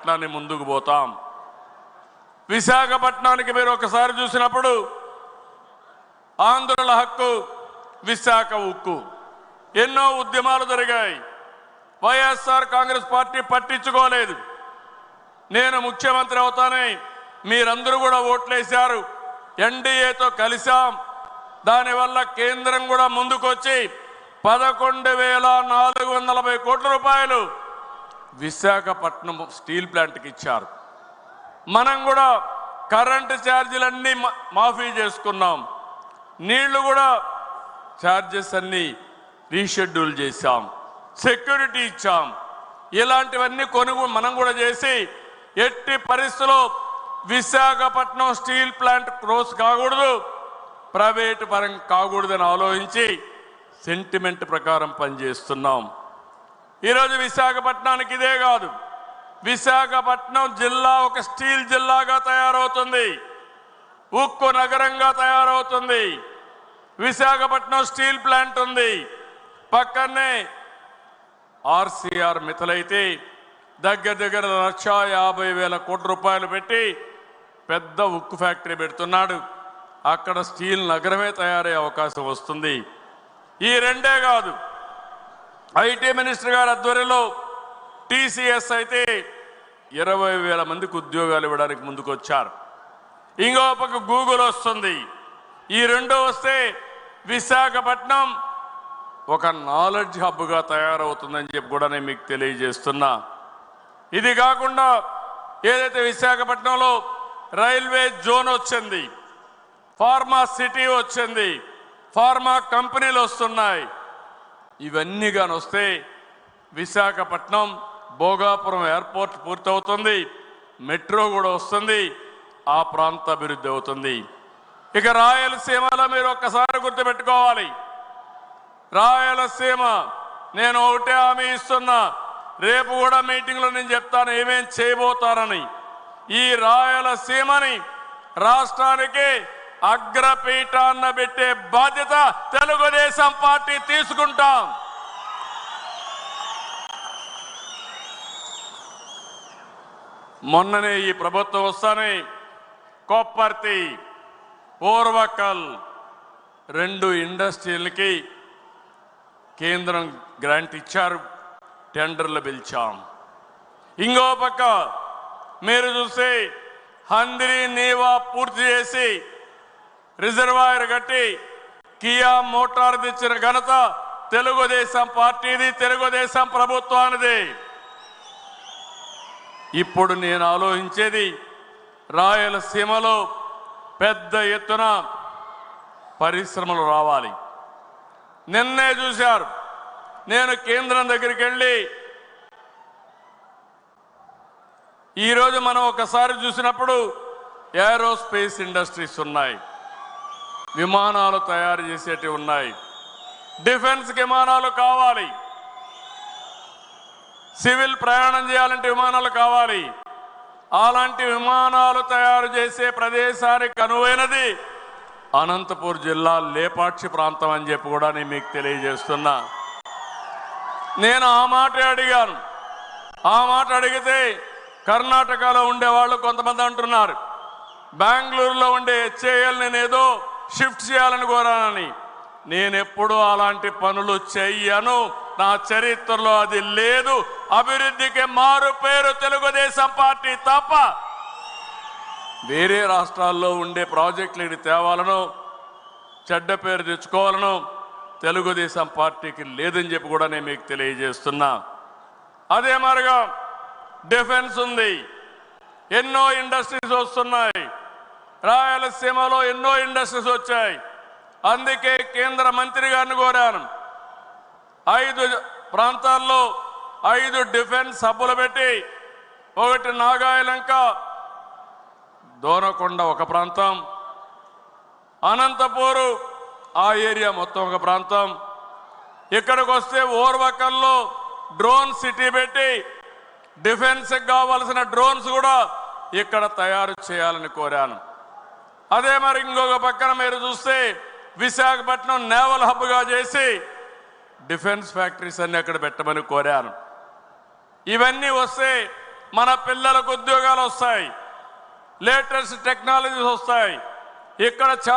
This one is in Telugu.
విశాఖపట్నాన్ని ముందుకు పోతాం. విశాఖపట్నానికి మీరు ఒకసారి చూసినప్పుడు ఆంధ్రుల హక్కు విశాఖ ఉక్కు. ఎన్నో ఉద్యమాలు జరిగాయి. వైఎస్ఆర్ కాంగ్రెస్ పార్టీ పట్టించుకోలేదు. నేను ముఖ్యమంత్రి అవుతానే మీరందరూ కూడా ఓట్లేశారు. ఎన్డీఏతో కలిశాం. దానివల్ల కేంద్రం కూడా ముందుకొచ్చి పదకొండు వేల నాలుగు వందల కోట్ల రూపాయలు విశాఖపట్నం స్టీల్ ప్లాంట్కి ఇచ్చారు. మనం కూడా కరెంటు ఛార్జీలన్నీ మాఫీ చేసుకున్నాం. నీళ్ళు కూడా ఛార్జెస్ అన్నీ రీషెడ్యూల్ చేశాం. సెక్యూరిటీ ఇచ్చాం. ఇలాంటివన్నీ కొనుగోలు మనం కూడా చేసి ఎట్టి పరిస్థితుల్లో విశాఖపట్నం స్టీల్ ప్లాంట్ క్లోజ్ కాకూడదు ప్రైవేటు పరం కాకూడదని ఆలోచించి సెంటిమెంట్ ప్రకారం పనిచేస్తున్నాం. ఈరోజు విశాఖపట్నానికి ఇదే కాదు. విశాఖపట్నం జిల్లా ఒక స్టీల్ జిల్లాగా తయారవుతుంది. ఉక్కు నగరంగా తయారవుతుంది. విశాఖపట్నం స్టీల్ ప్లాంట్ ఉంది. పక్కనే ఆర్సీఆర్ మిథలైతే దగ్గర దగ్గర లక్ష యాభై వేల కోట్ల రూపాయలు పెట్టి పెద్ద ఉక్కు ఫ్యాక్టరీ పెడుతున్నాడు. అక్కడ స్టీల్ నగరమే తయారయ్యే అవకాశం వస్తుంది. ఈ రెండే కాదు. ఐటీ మినిస్టర్ గారి ఆధ్వర్యంలో టీసీఎస్ అయితే ఇరవై వేల మందికి ఉద్యోగాలు ఇవ్వడానికి ముందుకు వచ్చారు ఇంకో పక్క గూగుల్ వస్తుంది. ఈ రెండు వస్తే విశాఖపట్నం ఒక నాలెడ్జ్ హబ్గా తయారవుతుందని చెప్పి కూడా నేను మీకు తెలియజేస్తున్నా. ఇది కాకుండా ఏదైతే విశాఖపట్నంలో రైల్వే జోన్ వచ్చింది ఫార్మా సిటీ వచ్చింది ఫార్మా కంపెనీలు వస్తున్నాయి. ఇవన్నీ కానీ వస్తే విశాఖపట్నం భోగాపురం ఎయిర్పోర్ట్ పూర్తవుతుంది మెట్రో కూడా వస్తుంది ఆ ప్రాంత అభివృద్ధి అవుతుంది. ఇక రాయలసీమలో మీరు ఒక్కసారి గుర్తుపెట్టుకోవాలి. రాయలసీమ నేను ఒకటే హామీ ఇస్తున్నా రేపు కూడా మీటింగ్లో నేను చెప్తాను ఏమేం చేయబోతారని. ఈ రాయలసీమని రాష్ట్రానికి అగ్రపీఠాన్న పెట్టే బాధ్యత తెలుగుదేశం పార్టీ తీసుకుంటాం. మొన్ననే ఈ ప్రభుత్వం వస్తానే కొప్పర్తి పూర్వకల్ రెండు ఇండస్ట్రీలకి కేంద్రం గ్రాంట్ ఇచ్చారు టెండర్లు పిలిచాం. ఇంకో పక్క మీరు చూస్తే హందిరి నీవా పూర్తి చేసి రిజర్వాయర్ కట్టి కియా మోటార్ తెచ్చిన ఘనత తెలుగుదేశం పార్టీది తెలుగుదేశం ప్రభుత్వానిది. ఇప్పుడు నేను ఆలోచించేది రాయలసీమలో పెద్ద ఎత్తున పరిశ్రమలు రావాలి. నిన్నే చూశారు. నేను కేంద్రం దగ్గరికి వెళ్ళి ఈరోజు మనం ఒకసారి చూసినప్పుడు ఏరోస్పేస్ ఇండస్ట్రీస్ ఉన్నాయి. విమానాలు తయారు చేసేటివి ఉన్నాయి. డిఫెన్స్ విమానాలు కావాలి. సివిల్ ప్రయాణం చేయాలంటే విమానాలు కావాలి. అలాంటి విమానాలు తయారు చేసే ప్రదేశానికి అనువైనది అనంతపూర్ జిల్లా లేపాక్షి ప్రాంతం అని చెప్పి కూడా నేను మీకు తెలియజేస్తున్నా. నేను ఆ మాట అడిగాను. ఆ మాట అడిగితే కర్ణాటకలో ఉండే వాళ్ళు కొంతమంది అంటున్నారు. బెంగళూరులో ఉండే హెచ్ఏఎల్ నేనేదో షిఫ్ట్ చేయాలని కోరానని నేను ఎప్పుడూ అలాంటి పనులు చెయ్యను. నా చరిత్రలో అది లేదు. అభివృద్ధికి మారు పేరు తెలుగుదేశం పార్టీ తప్ప వేరే రాష్ట్రాల్లో ఉండే ప్రాజెక్టులు ఇది తేవాలను చెడ్డ పేరు తెచ్చుకోవాలను తెలుగుదేశం పార్టీకి లేదని చెప్పి కూడా నేను మీకు తెలియజేస్తున్నా. అదే మరిగా డిఫెన్స్ ఉంది. ఎన్నో ఇండస్ట్రీస్ వస్తున్నాయి. రాయలసీమలో ఎన్నో ఇండస్ట్రీస్ వచ్చాయి. అందుకే కేంద్ర మంత్రి గారిని కోరాను. ఐదు ప్రాంతాల్లో ఐదు డిఫెన్స్ హబ్బులు పెట్టి ఒకటి నాగాయలంక దోనకొండ ఒక ప్రాంతం అనంతపూరు ఆ ఏరియా మొత్తం ఒక ప్రాంతం. ఇక్కడికి వస్తే ఓర్వకల్లో డ్రోన్ సిటీ పెట్టి డిఫెన్స్కి కావాల్సిన డ్రోన్స్ కూడా ఇక్కడ తయారు చేయాలని కోరాను. అదే మరి ఇంకొక పక్కన మీరు చూస్తే విశాఖపట్నం నేవల్ హబ్గా చేసి డిఫెన్స్ ఫ్యాక్టరీస్ అన్ని అక్కడ పెట్టమని కోరాను. ఇవన్నీ వస్తే మన పిల్లలకు ఉద్యోగాలు వస్తాయి. లేటెస్ట్ టెక్నాలజీస్ వస్తాయి. ఇక్కడ